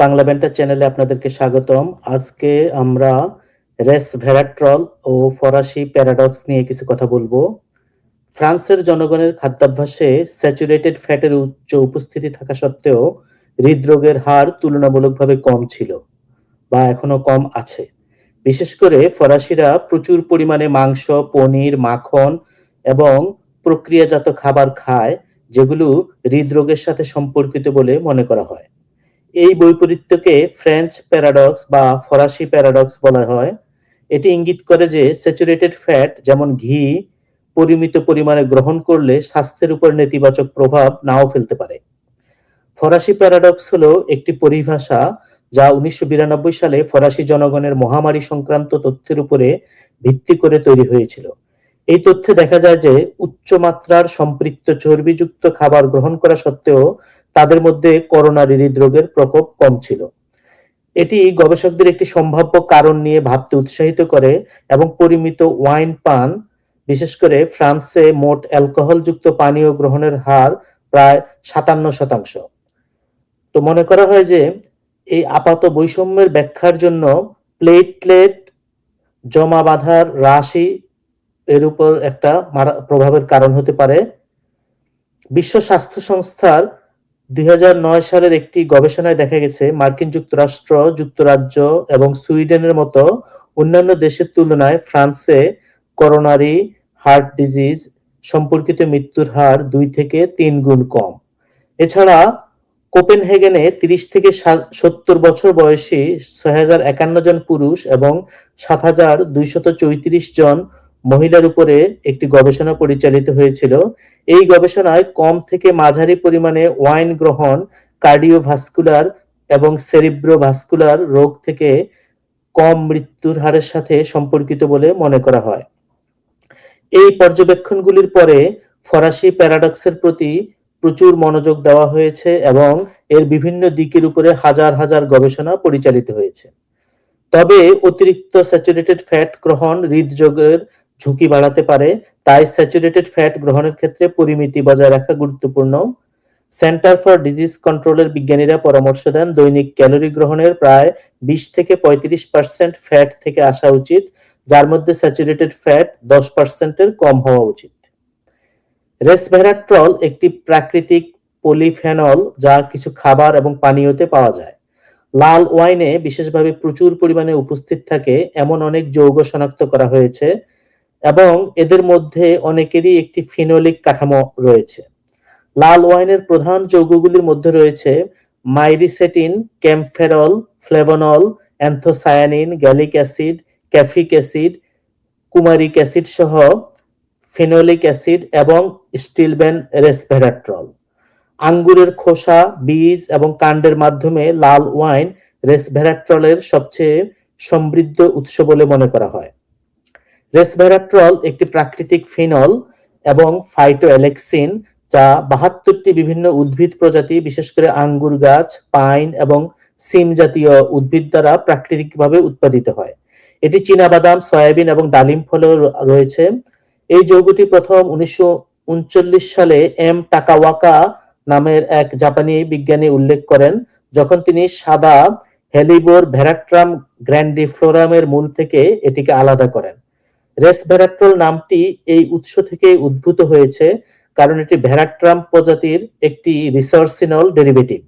বাংলা ব্যান্টার চ্যানেলে আপনাদেরকে স্বাগতম। আজকে আমরা রেস ভেরাট্রল ও ফরাসি প্যারাডক্স নিয়ে কিছু কথা বলব। ফ্রান্সের জনগণের খাদ্যাভ্যাসে স্যাচুরেটেড ফ্যাটের উচ্চ উপস্থিতি থাকা সত্ত্বেও হৃদরোগের হার তুলনামূলকভাবে কম ছিল বা এখনও কম আছে। বিশেষ করে ফরাসিরা প্রচুর পরিমাণে মাংস, পনির, মাখন এবং প্রক্রিয়াজাত খাবার খায়, যেগুলো হৃদরোগের সাথে সম্পর্কিত বলে মনে করা হয়। এই বৈপরীত্যকে ফ্রেঞ্চ প্যারাডক্স বা ফরাসি প্যারাডক্স বলা হয়। এটি ইঙ্গিত করে যে স্যাচুরেটেড ফ্যাট যেমন ঘি, পরিমিত পরিমাণে গ্রহণ করলে স্বাস্থ্যের উপর নেতিবাচক প্রভাব নাও ফেলতে পারে। ফরাসি প্যারাডক্স হলো একটি পরিভাষা যা উনিশশো বিরানব্বই সালে ফরাসি জনগণের মহামারী সংক্রান্ত তথ্যের উপরে ভিত্তি করে তৈরি হয়েছিল। এই তথ্যে দেখা যায় যে উচ্চ মাত্রার সম্পৃক্ত চর্বিযুক্ত খাবার গ্রহণ করা সত্ত্বেও তাদের মধ্যে করোনারি হৃদরোগের প্রকোপ কম ছিল। এটি গবেষকদের একটি সম্ভাব্য কারণ নিয়ে ভাবতে উৎসাহিত করে এবং পরিমিত ওয়াইন পান, বিশেষ করে ফ্রান্সে মোট অ্যালকোহলযুক্ত পানীয় গ্রহণের হার প্রায় সাতান্ন শতাংশ। তো মনে করা হয় যে, এই আপাত বৈষম্যের ব্যাখ্যার জন্য প্লেটলেট জমা বাঁধার রাশি এর উপর একটা প্রভাবের কারণ হতে পারে। বিশ্ব স্বাস্থ্য সংস্থার দুই হাজার নয় সালের একটি গবেষণায় দেখা গেছে, মার্কিন যুক্তরাষ্ট্র, যুক্তরাজ্য এবং সুইডেনের মতো অন্যান্য দেশের তুলনায় ফ্রান্সে করোনারি হার্ট ডিজিজ সম্পর্কিত মৃত্যুর হার দুই থেকে তিন গুণ কম। এছাড়া কোপেনহেগেনে তিরিশ থেকে সত্তর বছর বয়সী ছয় হাজার একান্ন জন পুরুষ এবং সাত হাজার দুইশত চৌত্রিশ জন মহিলার উপরে একটি গবেষণা পরিচালিত হয়েছিল। এই গবেষণায় কম থেকে মাঝারি পরিমাণে ওয়াইন গ্রহণ, কার্ডিওভাস্কুলার এবং সেরিব্রোভাস্কুলার রোগ থেকে কম মৃত্যুর হারের সাথে সম্পর্কিত বলে মনে করা হয়। এই পর্যবেক্ষণগুলির পরে ফরাসি প্যারাডক্সের প্রতি প্রচুর মনোযোগ দেওয়া হয়েছে এবং এর বিভিন্ন দিকের উপরে হাজার হাজার গবেষণা পরিচালিত হয়েছে। তবে অতিরিক্ত স্যাচুরেটেড ফ্যাট গ্রহণ হৃদরোগের ঝুঁকি বাড়াতে পারে, তাই স্যাচুরেটেড ফ্যাট গ্রহণের ক্ষেত্রে পরিমিতি বজায় রাখা গুরুত্বপূর্ণ। সেন্টার ফর ডিজিজ কন্ট্রোলের বিজ্ঞানীরা পরামর্শ দেন, দৈনিক ক্যালোরি গ্রহণের প্রায় বিশ থেকে পঁয়ত্রিশ পার্সেন্ট ফ্যাট থেকে আসা উচিত, যার মধ্যে স্যাচুরেটেড ফ্যাট দশ পার্সেন্টের কম হওয়া উচিত। রেসভেরাট্রল একটি প্রাকৃতিক পলিফেনল যা কিছু খাবার এবং পানীয়তে পাওয়া যায়। লাল ওয়াইনে বিশেষভাবে প্রচুর পরিমাণে উপস্থিত থাকে, এমন অনেক যৌগ শনাক্ত করা হয়েছে এবং এদের মধ্যে অনেকেরই একটি ফিনোলিক কাঠামো রয়েছে। লাল ওয়াইনের প্রধান যৌগগুলির মধ্যে রয়েছে myricetin, kaempferol, flavonol, anthocyanin, gallic acid, caffeic acid, coumaric acid সহ ফিনোলিক অ্যাসিড এবং স্টিলবেন রেসভেরাট্রল আঙ্গুরের খোসা, বীজ এবং কাণ্ডের মাধ্যমে লাল ওয়াইন রেসভেরাট্রলের সবচেয়ে সমৃদ্ধ উৎস বলে মনে করা হয়। রেসভেরাট্রল একটি প্রাকৃতিক ফিনল এবং ফাইটোএলেক্সিন যা বাহাত্তরটি বিভিন্ন উদ্ভিদ প্রজাতি, বিশেষ করে আঙ্গুর গাছ, পাইন এবং সিম জাতীয় উদ্ভিদ দ্বারা প্রাকৃতিকভাবে উৎপাদিত হয়। এটি বাদাম সয়াবিন এবং ডালিম ফলেও রয়েছে। এই যৌগটি প্রথম উনিশশো উনচল্লিশ সালে এম টাকাওয়াকা নামের এক জাপানি বিজ্ঞানী উল্লেখ করেন, যখন তিনি সাদা হেলিবোর ভেরাট্রাম গ্র্যান্ডিফ্লোরামের মূল থেকে এটিকে আলাদা করেন। রেসভেরাট্রল নামটি এই উৎস থেকে উদ্ভূত হয়েছে, কারণ এটি ভেরাট্রাম প্রজাতির একটি রিসর্সিনল ডেরিভেটিভ।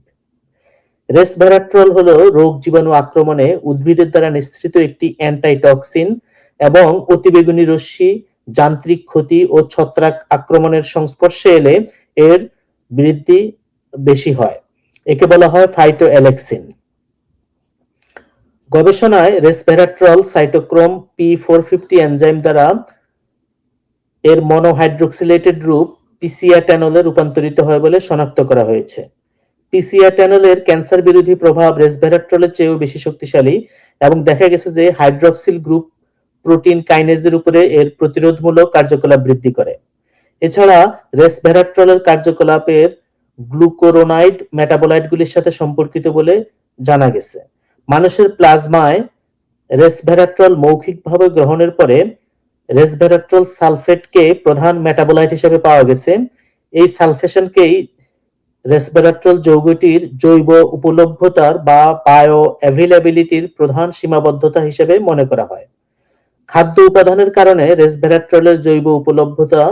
রেসভেরাট্রল হল রোগ জীবাণু আক্রমণে উদ্ভিদের দ্বারা নিঃসৃত একটি অ্যান্টাইটক্সিন এবং অতিবেগুনি রশ্মি, যান্ত্রিক ক্ষতি ও ছত্রাক আক্রমণের সংস্পর্শে এলে এর বৃদ্ধি বেশি হয়। একে বলা হয় ফাইটো এলেক্সিন গবেষণায় resveratrol cytochrome P four fifty enzyme দ্বারা এর মনোহাইড্রোক্সিলেটেড রূপ পিসিয়াট্যানলে রূপান্তরিত হয় বলে শনাক্ত করা হয়েছে। পিসিয়াট্যানলের ক্যান্সার বিরোধী প্রভাব রেসভেরাট্রলের চেয়েও বেশি শক্তিশালী এবং দেখা গেছে যে হাইড্রক্সিল গ্রুপ প্রোটিন কাইনেজের উপরে এর প্রতিরোধমূলক কার্যকলাপ বৃদ্ধি করে। এছাড়া রেসভেরাট্রলের কার্যকলাপের গ্লুকোরোনাইড মেটাবোলাইটগুলির সাথে সম্পর্কিত বলে জানা গেছে। মানুষের প্লাজমায় রেসভেরাট্রল মৌখিকভাবে গ্রহণের পরে রেসভেরাট্রল সালফেটকে প্রধান মেটাবোলাইট হিসেবে পাওয়া গেছে। এই সালফেশনকেই রেসভেরাট্রল যৌগটির জৈব উপলভ্যতার বা বায়ো অ্যাভেলেবিলিটির প্রধান সীমাবদ্ধতা হিসেবে মনে করা হয়। খাদ্য উপাদানের কারণে রেসভেরাট্রলের জৈব উপলব্ধতা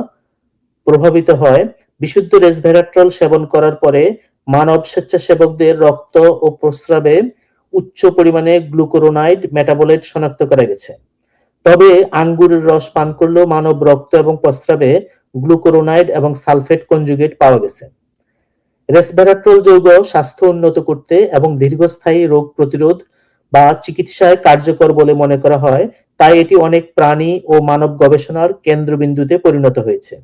প্রভাবিত হয়। বিশুদ্ধ রেসভেরাট্রল সেবন করার পরে মানব স্বেচ্ছাসেবকদের রক্ত ও প্রস্রাবে উচ্চ পরিমাণে গ্লুকোরোনাইড মেটাবোলাইট শনাক্ত করা গেছে। তবে আঙ্গুরের রস পান করলেও মানব রক্ত এবং প্রস্রাবে গ্লুকোরোনাইড এবং সালফেট কনজুগেট পাওয়া গেছে। রেসভেরাট্রল যৌগ স্বাস্থ্য উন্নত করতে এবং দীর্ঘস্থায়ী রোগ প্রতিরোধ বা চিকিৎসায় কার্যকর বলে মনে করা হয়, তাই এটি অনেক প্রাণী ও মানব গবেষণার কেন্দ্রবিন্দুতে পরিণত হয়েছে।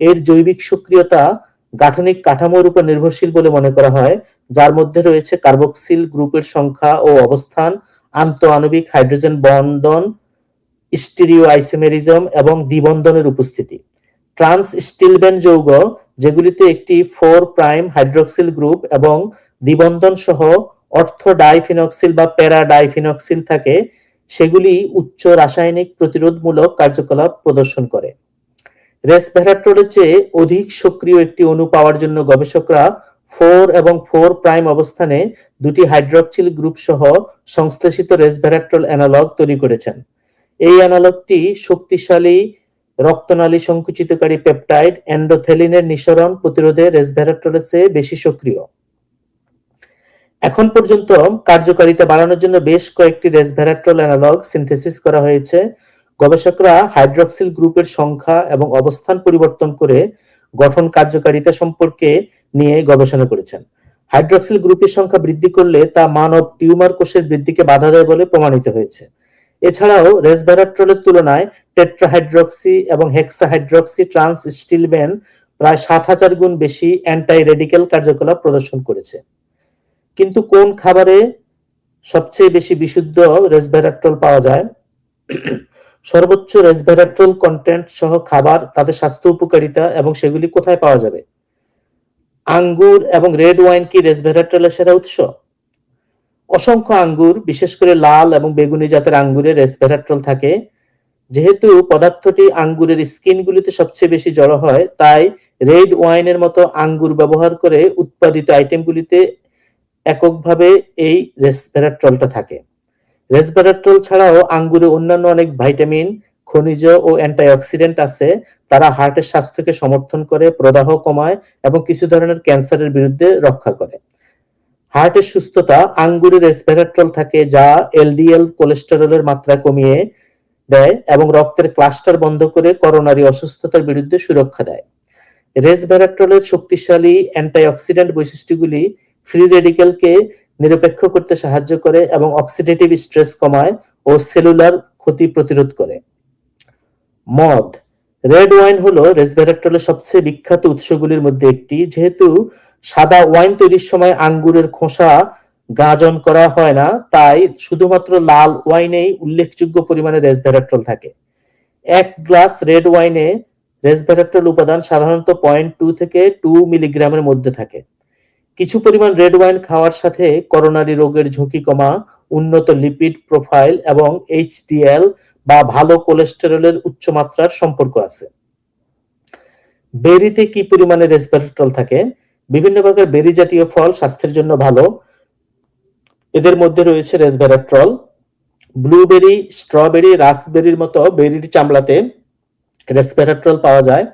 এর জৈবিক সক্রিয়তা গাঠনিক কাঠামোর উপর নির্ভরশীল বলে মনে করা হয়, যার মধ্যে রয়েছে কার্বক্সিল গ্রুপের সংখ্যা ও অবস্থান আন্ত আণবিক হাইড্রোজেন বন্ধন স্টিরিও আইসোমেরিজম এবং দ্বিবন্ধনের উপস্থিতি। ট্রান্স স্টিলবেন যৌগ, যেগুলিতে একটি ফোর প্রাইম হাইড্রোক্সিল গ্রুপ এবং দ্বিবন্ধন সহ অর্থ ডাইফিনক্সিল বা প্যারা ডাইফিনক্সিল থাকে, সেগুলি উচ্চ রাসায়নিক প্রতিরোধমূলক কার্যকলাপ প্রদর্শন করে। রেসভেরাট্রলের চেয়ে অধিক সক্রিয় একটি অণু পাওয়ার জন্য গবেষকরা ফোর এবং ফোর প্রাইম অবস্থানে দুটি হাইড্রক্সিল গ্রুপ সহ সংশ্লেষিত রেসভেরাট্রল অ্যানালগ তৈরি করেছেন। এই অ্যানালগটি শক্তিশালী, রক্তনালী সংকুচিতকারী পেপটাইড এন্ডোথেলিনের নিঃসরণ প্রতিরোধে রেসভেরাট্রলের চেয়ে বেশি সক্রিয়। এখন পর্যন্ত কার্যকারিতা বাড়ানোর জন্য বেশ কয়েকটি রেসভেরাট্রল অ্যানালগ সিনথেসিস করা হয়েছে। গবেষকরা হাইড্রক্সিল গ্রুপের সংখ্যা এবং অবস্থান পরিবর্তন করে গঠন কার্যকারিতা সম্পর্কে নিয়ে গবেষণা করেছেন। হাইড্রক্সিল গ্রুপের সংখ্যা বৃদ্ধি করলে তা মানব টিউমার কোষের বৃদ্ধিকে বাধা দেয় বলে প্রমাণিত হয়েছে। এছাড়াও রেসভেরাট্রলের তুলনায় টেট্রাহাইড্রক্সি এবং হেক্সাহাইড্রক্সি ট্রান্স স্টিলবেন প্রায় সাত হাজার গুণ বেশি অ্যান্টাই রেডিক্যাল কার্যকলাপ প্রদর্শন করেছে। কিন্তু কোন খাবারে সবচেয়ে বেশি বিশুদ্ধ রেসভেরাট্রল পাওয়া যায়? সর্বোচ্চ রেসভেরাট্রল কন্টেন্ট সহ খাবার, তাদের স্বাস্থ্য উপকারিতা এবং সেগুলি কোথায় পাওয়া যাবে? আঙ্গুর এবং রেড ওয়াইন কি রেসভেরাট্রলের সেরা উৎস? অসংখ্য আঙ্গুর, বিশেষ করে লাল এবং বেগুনি জাতের আঙ্গুরে রেসভেরাট্রল থাকে। যেহেতু পদার্থটি আঙ্গুরের স্কিনগুলিতে সবচেয়ে বেশি জড়ো হয়, তাই রেড ওয়াইনের মতো আঙ্গুর ব্যবহার করে উৎপাদিত আইটেমগুলিতে এককভাবে এই রেসভেরাট্রলটা থাকে। রেসভেরাট্রল ছাড়াও আঙ্গুরে অন্যান্য অনেক ভাইটামিন খনিজ ও অ্যান্টিঅক্সিডেন্ট আছে, তারা হার্টের স্বাস্থ্যকে সমর্থন করে, প্রদাহ কমায় এবং কিছু ধরনের ক্যান্সারের বিরুদ্ধে রক্ষা করে। হার্টের সুস্থতা, আঙ্গুরে রেসভেরাট্রল থাকে যা এলডিএল কোলেস্টেরলের মাত্রা কমিয়ে দেয় এবং রক্তের ক্লাস্টার বন্ধ করে করোনারি অসুস্থতার বিরুদ্ধে সুরক্ষা দেয়। রেসভেরাট্রলের শক্তিশালী অ্যান্টিঅক্সিডেন্ট বৈশিষ্ট্যগুলি ফ্রি রেডিক্যালকে নিরপেক্ষ করতে সাহায্য করে এবং অক্সিডেটিভ স্ট্রেস কমায় ও সেলুলার ক্ষতি প্রতিরোধ করে। মদ। রেড ওয়াইন হলো রেসভেরাট্রলের সবচেয়ে বিখ্যাত উৎসগুলির মধ্যে একটি, যেহেতু সাদা ওয়াইন তৈরির সময় আঙ্গুরের খোসা গাজন করা হয় না, তাই শুধুমাত্র লাল ওয়াইনেই উল্লেখযোগ্য পরিমাণে রেসভেরাট্রল থাকে। এক গ্লাস রেড ওয়াইনে রেসভেরাট্রল উপাদান সাধারণত পয়েন্ট টু থেকে টু মিলিগ্রামের মধ্যে থাকে। কিছু পরিমাণ রেড ওয়াইন খাওয়ার সাথে করোনারি রোগের ঝুঁকি কমা, উন্নত লিপিড প্রোফাইল এবং এইচডিএল বা ভালো কোলেস্টেরলের উচ্চ মাত্রার সম্পর্ক আছে। বেরিতে কি পরিমাণে রেসভেরাট্রল থাকে? বিভিন্ন প্রকার বেরি জাতীয় ফল স্বাস্থ্যের জন্য ভালো। এদের মধ্যে রয়েছে রেসভেরাট্রল ব্লুবেরি স্ট্রবেরি রাসবেরির মতো বেরির চামড়াতে রেসভেরাট্রল পাওয়া যায়।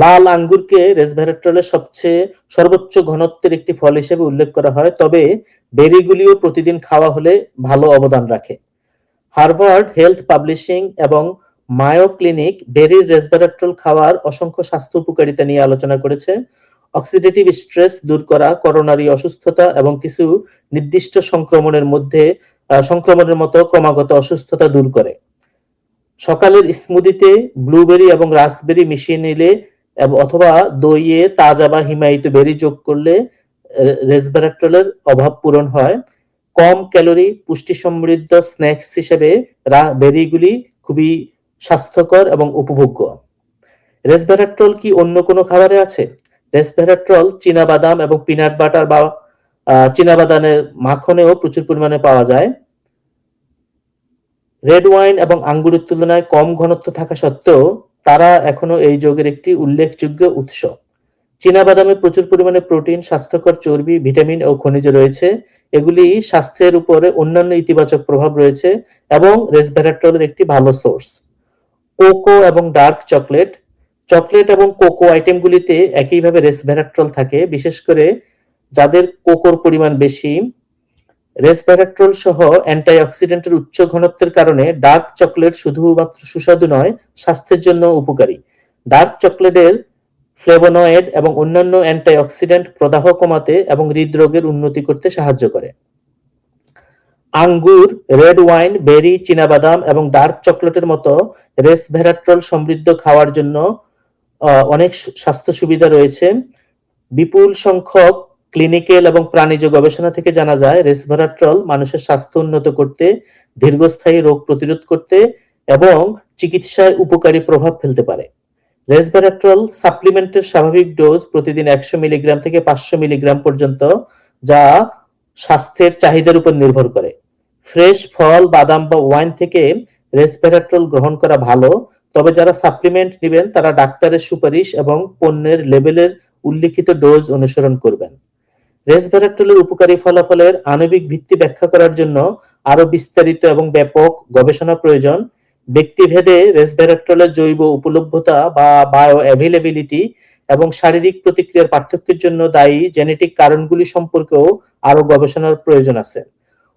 লাল আঙ্গুরকে রেসভেরাট্রলের সবচেয়ে সর্বোচ্চ ঘনত্বের একটি ফল হিসেবে উল্লেখ করা হয়, তবে বেরিগুলিও প্রতিদিন খাওয়া হলে ভালো অবদান রাখে। হার্ভার্ড হেলথ পাবলিশিং এবং মায়ো ক্লিনিক বেরির রেসভেরাট্রল খাওয়ার অসংখ্য স্বাস্থ্য উপকারিতা নিয়ে আলোচনা করেছে। অক্সিডেটিভ স্ট্রেস দূর করা, করোনারি অসুস্থতা এবং কিছু নির্দিষ্ট সংক্রমণের মধ্যে সংক্রমণের মতো ক্রমাগত অসুস্থতা দূর করে। সকালের স্মুদিতে ব্লুবেরি এবং রাসবেরি মিশিয়ে নিলে অথবা দইয়ে তাজা বা হিমায়িত বেরি যোগ করলে রেসভেরাট্রলের অভাব পূরণ হয়। কম ক্যালোরি, পুষ্টি সমৃদ্ধ স্ন্যাক্স হিসেবে বেরিগুলি খুবই স্বাস্থ্যকর এবং উপভোগ্য। রেসভেরাট্রল কি অন্য কোনো খাবারে আছে? রেসভেরাট্রল বাদাম এবং পিনাট বাটার বা বাদামের মাখনেও প্রচুর পরিমাণে পাওয়া যায়। রেড ওয়াইন এবং আঙ্গুরের তুলনায় কম ঘনত্ব থাকা সত্ত্বেও তারা এখনও এই যোগের একটি উল্লেখযোগ্য উৎস চীনাবাদামে প্রচুর পরিমাণে প্রোটিন, স্বাস্থ্যকর চর্বি, ভিটামিন ও খনিজ রয়েছে। এগুলি স্বাস্থ্যের উপরে অন্যান্য ইতিবাচক প্রভাব রয়েছে এবং রেসভেরাট্রলের একটি ভালো সোর্স। কোকো এবং ডার্ক চকলেট চকলেট এবং কোকো আইটেমগুলিতে একইভাবে রেসভেরাট্রল থাকে বিশেষ করে যাদের কোকোর পরিমাণ বেশি রেসভেরাট্রল সহ অ্যান্টিঅক্সিডেন্টের উচ্চ ঘনত্বের কারণে ডার্ক চকলেট শুধুমাত্র সুস্বাদু নয়, স্বাস্থ্যের জন্য উপকারী। ডার্ক চকলেটের ফ্লেভোনয়েড এবং অন্যান্য অ্যান্টিঅক্সিডেন্ট প্রদাহ কমাতে এবং হৃদরোগের উন্নতি করতে সাহায্য করে। আঙ্গুর, রেড ওয়াইন, বেরি, চীনাবাদাম এবং ডার্ক চকলেটের মতো রেসভেরাট্রল সমৃদ্ধ খাওয়ার জন্য অনেক স্বাস্থ্য সুবিধা রয়েছে। বিপুল সংখ্যক ক্লিনিক্যাল এবং প্রাণীজ গবেষণা থেকে জানা যায় রেসভেরাট্রল মানুষের স্বাস্থ্য উন্নত করতে, দীর্ঘস্থায়ী রোগ প্রতিরোধ করতে এবং চিকিৎসায় উপকারী প্রভাব ফেলতে পারে। রেসভেরাট্রল সাপ্লিমেন্টের স্বাভাবিক ডোজ প্রতিদিন একশো মিলিগ্রাম থেকে পাঁচশো মিলিগ্রাম পর্যন্ত, যা স্বাস্থ্যের চাহিদার উপর নির্ভর করে। ফ্রেশ ফল, বাদাম বা ওয়াইন থেকে রেসভেরাট্রল গ্রহণ করা ভালো, তবে যারা সাপ্লিমেন্ট নেবেন, তারা ডাক্তারের সুপারিশ এবং পণ্যের লেবেলের উল্লিখিত ডোজ অনুসরণ করবেন। রেসভেরাট্রলের উপকারী ফলাফলের আণবিক ভিত্তি ব্যাখ্যা করার জন্য আরও বিস্তারিত এবং ব্যাপক গবেষণা প্রয়োজন। ব্যক্তিভেদে রেসভেরাট্রলের জৈব উপলব্ধতা বা বায়ো অ্যাভেলেবিলিটি এবং শারীরিক প্রতিক্রিয়ার পার্থক্যের জন্য দায়ী জেনেটিক কারণগুলি সম্পর্কেও আরও গবেষণার প্রয়োজন আছে।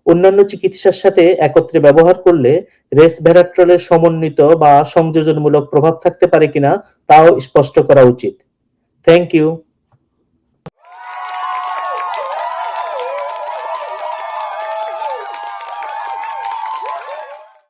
অন্যান্য চিকিৎসার সাথে একত্রে ব্যবহার করলে রেসভেরাট্রলের সমন্বিত বা সংযোজনমূলক প্রভাব থাকতে পারে কিনা তাও স্পষ্ট করা উচিত। Thank you